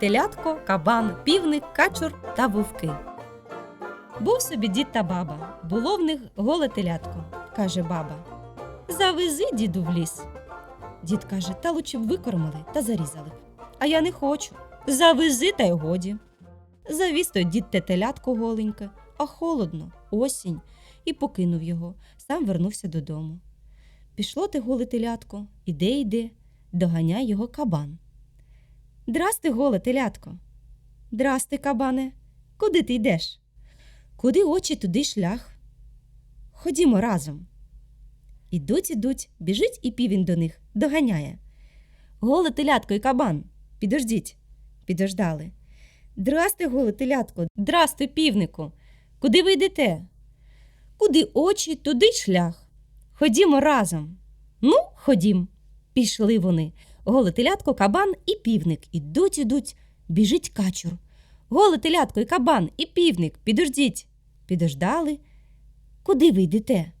Телятко, кабан, півник, качур та вовки. Був собі дід та баба. Було в них голе телятко, каже баба. Завези діду в ліс. Дід каже, та лучше б викормили та зарізали. А я не хочу. Завези та й годі. Завіз той дід те телятко голеньке, а холодно, осінь, і покинув його, сам вернувся додому. Пішло те голе телятко, іде йде, доганяє його кабан. Здрасти, голе телятко. Здрасти, кабане. Куди ти йдеш? Куди очі, туди шлях. Ходімо разом. Ідуть, ідуть, біжить і півень до них, доганяє. Голе телятко і кабан. Підождіть. Підождали. Здрасти, голе телятко, здрасти, півнику. Куди ви йдете? Куди очі, туди шлях. Ходімо разом. Ну, ходім. Пішли вони. Голе телятко, кабан і півник. Ідуть, ідуть, біжить качур. Голе телятко і кабан і півник. Підождіть. Підождали. Куди ви йдете?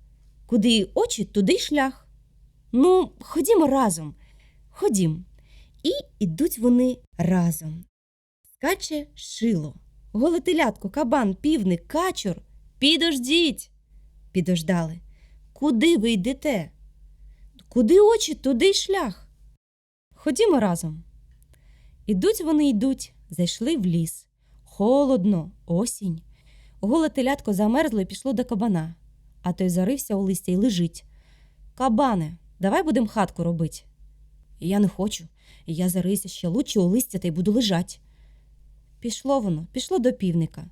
Куди очі, туди й шлях. Ну, ходімо разом. Ходім. І ідуть вони разом. Скаче шило. Голе телятко, кабан, півник, качур. Підождіть. Підождали. Куди ви йдете? Куди очі, туди й шлях. Ходімо разом. Ідуть вони йдуть, зайшли в ліс. Холодно, осінь. Голе телятко замерзло і пішло до кабана, а той зарився у листя й лежить. Кабане, давай будем хатку робить. Я не хочу. Я зарився ще лучше у листя та й буду лежать. Пішло воно, пішло до півника.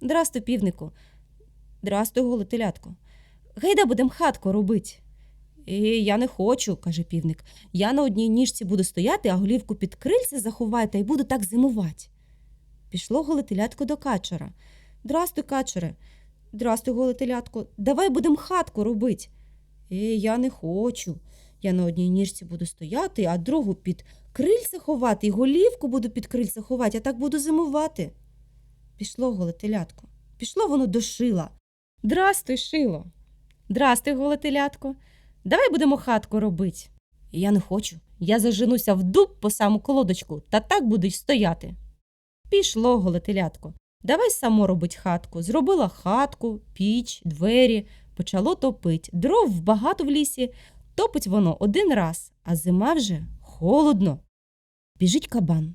Здрасту, півнику. Здрастуй, голе телятко. Гайда будем хатку робить. «Е, я не хочу, каже півник. Я на одній ніжці буду стояти, а голівку під крильце заховаю та й буду так зимувати. Пішло голе телятко до качера. Здрастуй, качере. Здрастуй, голе телятко. Давай будем хатку робить. Е, я не хочу. Я на одній ніжці буду стояти, а другу під крильце ховати, і голівку буду під крильце ховати, а так буду зимувати. Пішло голе телятко. Пішло воно до шила. Здрастуй, шило. Здрастуй, голе телятко. Давай будемо хатку робить. Я не хочу. Я заженуся в дуб по саму колодочку, та так буду й стояти. Пішло, голетилятко. Давай само робить хатку. Зробила хатку, піч, двері, почало топить. Дров багато в лісі, топить воно один раз, а зима вже холодно. Біжить кабан.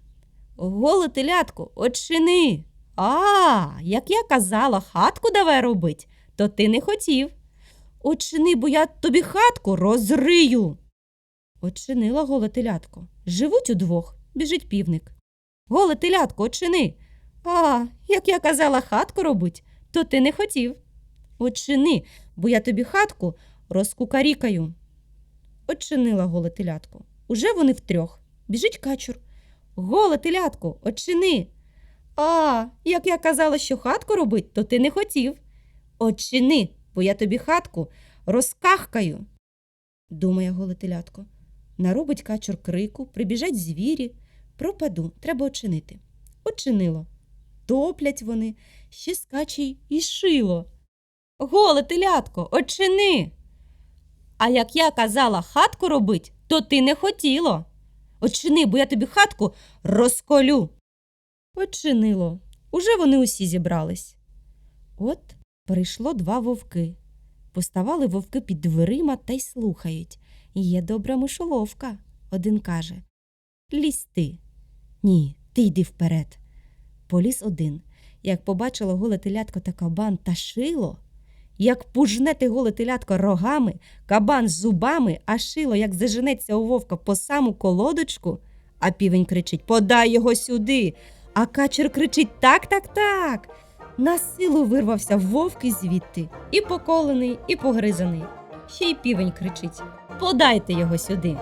Голе телятко, очини. А, як я казала, хатку давай робить, то ти не хотів. Очини, бо я тобі хатку розрию. Очинила голе телятко. Живуть удвох, біжить півник. Голе телятко, очини. А, як я казала, хатку робить, то ти не хотів. Очини, бо я тобі хатку розкукарікаю. Очинила голе телятко. Уже вони втрьох. Біжить качур. Голе телятко, очини. А, як я казала, що хатку робить, то ти не хотів. Очини, бо я тобі хатку розкахкаю. Думає голе телятко. Наробить качур крику, прибіжать звірі. Пропаду, треба очинити. Очинило. Топлять вони, ще скаче й шило. Голе телятко, очини. А як я казала хатку робить, то ти не хотіло. Очини, бо я тобі хатку розколю. Очинило. Уже вони усі зібрались. От прийшло два вовки. Поставали вовки під дверима та й слухають. Є добра мишоловка. Один каже Лізь ти. Ні, ти йди вперед. Поліз один. Як побачило голе телятко та кабан та шило, як пужне те голе телятко рогами, кабан з зубами, а шило, як заженеться у вовка по саму колодочку, а півень кричить Подай його сюди. А качер кричить Так, так, так. На силу вирвався вовк і звідти, і поколений, і погризаний. Ще й півень кричить Подайте його сюди.